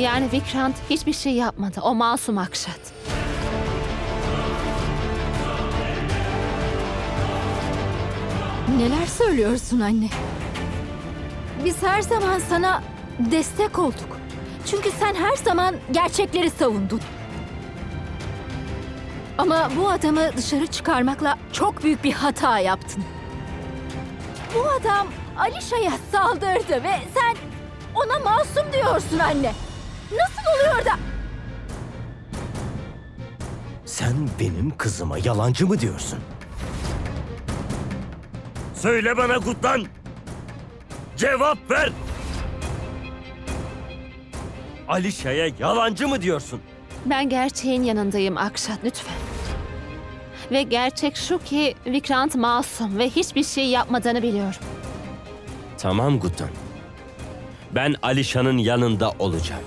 Yani Vikrant hiçbir şey yapmadı. O masum Akşat. Neler söylüyorsun anne? Biz her zaman sana destek olduk. Çünkü sen her zaman gerçekleri savundun. Ama bu adamı dışarı çıkarmakla çok büyük bir hata yaptın. Bu adam Alişa'ya saldırdı ve sen ona masum diyorsun anne. Nasıl oluyor da? Sen benim kızıma yalancı mı diyorsun? Söyle bana Gutlan. Cevap ver. Alişa'ya yalancı mı diyorsun? Ben gerçeğin yanındayım Akşat lütfen. Ve gerçek şu ki Vikrant masum ve hiçbir şey yapmadığını biliyorum. Tamam Gutlan. Ben Alişan'ın yanında olacağım.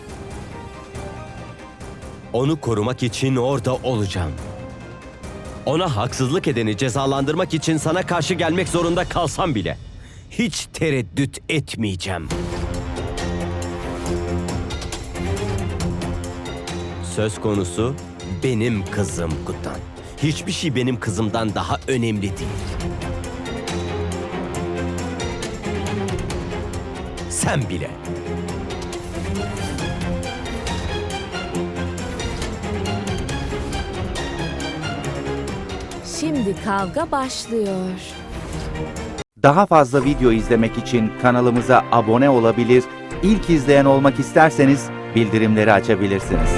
Onu korumak için orada olacağım. Ona haksızlık edeni cezalandırmak için sana karşı gelmek zorunda kalsam bile hiç tereddüt etmeyeceğim. Söz konusu benim kızım Gutlan. Hiçbir şey benim kızımdan daha önemli değil. Sen bile. Şimdi kavga başlıyor. Daha fazla video izlemek için kanalımıza abone olabilir, ilk izleyen olmak isterseniz bildirimleri açabilirsiniz.